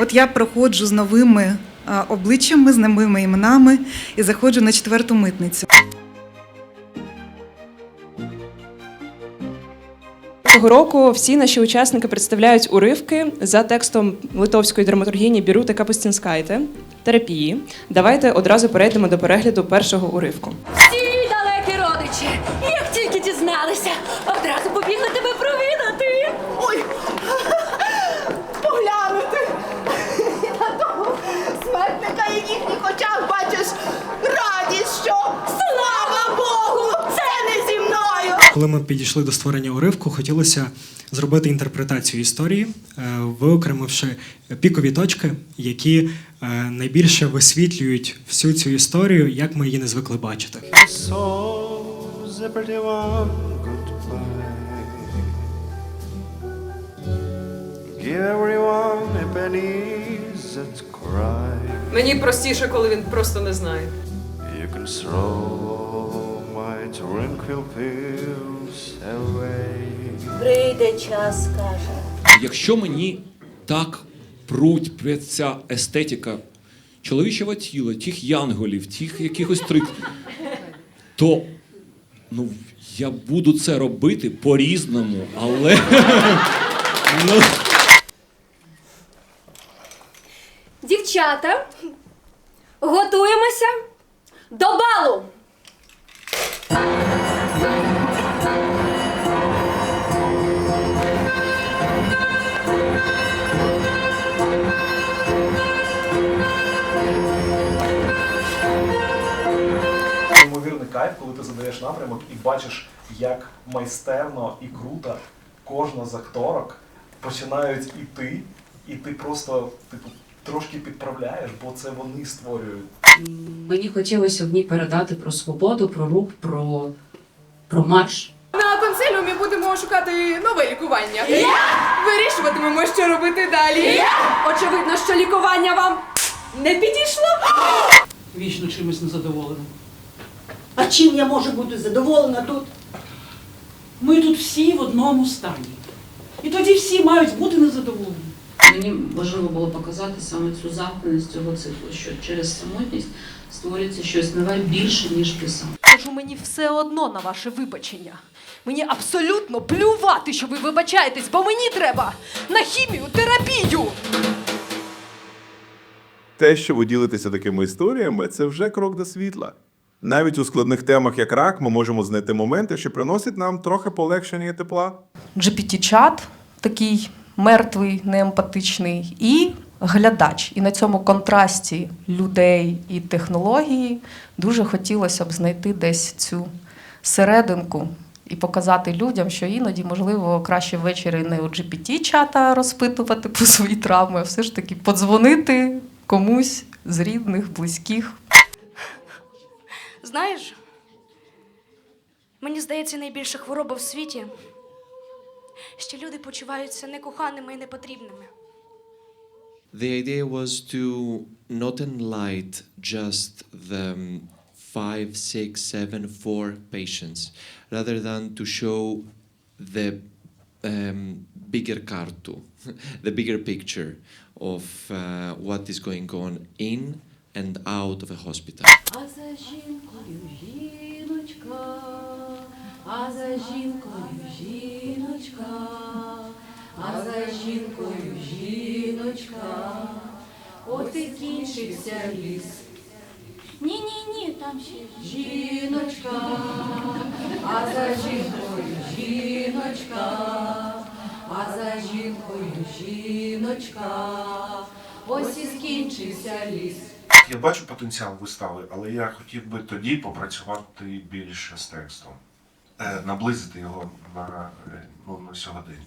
От я проходжу з новими обличчями, з новими іменами і заходжу на четверту митницю. Цього року всі наші учасники представляють уривки за текстом литовської драматургіні Бірути Капустінскайте терапії. Давайте одразу перейдемо до перегляду першого уривку. Коли ми підійшли до створення уривку, хотілося зробити інтерпретацію історії, е, виокремивши пікові точки, які е, найбільше висвітлюють всю цю історію, як ми її не звикли бачити. Мені простіше, коли він просто не знає. You can throw my pills away. Прийде час, скаже. Якщо мені так пруть ця естетика чоловічого тіла, тих янголів, тих якихось трик, то ну, я буду це робити по-різному, але. ну, Дівчата, готуємося до балу. Неймовірний кайф, коли ти задаєш напрямок і бачиш, як майстерно і круто кожна з акторок починають іти, і ти просто типу трошки підправляєш, бо це вони створюють. Мені хотілося в ній передати про свободу, про рух, про, про марш. На консиліумі будемо шукати нове лікування. Вирішуватимемо, що робити далі. Очевидно, що лікування вам не підійшло. вічно чимось незадоволеним. А чим я можу бути задоволена тут? Ми тут всі в одному стані. І тоді всі мають бути незадоволені. Мені важливо було показати саме цю замкненість цього циклу, що через самотність створюється щось нове більше, ніж ти сам. Кажу, мені все одно на ваше вибачення. Мені абсолютно плювати, що ви вибачаєтесь, бо мені треба на хімію, терапію. Те, що ви ділитеся такими історіями, це вже крок до світла. Навіть у складних темах, як рак, ми можемо знайти моменти, що приносять нам трохи полегшення і тепла. GPT-чат, такий мертвий, неемпатичний, і глядач. І на цьому контрасті людей і технології дуже хотілося б знайти десь цю серединку і показати людям, що іноді, можливо, краще ввечері не у GPT-чата розпитувати про свої травми, а все ж таки подзвонити комусь з рідних, близьких, Знаєш, мені здається, найбільша хвороба в світі, що люди почуваються некоханими і непотрібними. The idea was to not enlight just the um, five, six, seven, four patients, rather than to show the um, bigger cartu, the bigger picture of uh, what is going on in and out of a hospital. А за жінкою жіночка, а за жінкою жіночка, от і кінчився ліс. Ні, ні, ні, там ще Жіночка, а за жінкою жіночка, а за жінкою жіночка, ось і скінчився ліс. Я бачу потенціал вистави, але я хотів би тоді попрацювати більше з текстом, Е, наблизити його на, е, ну, на сьогодення.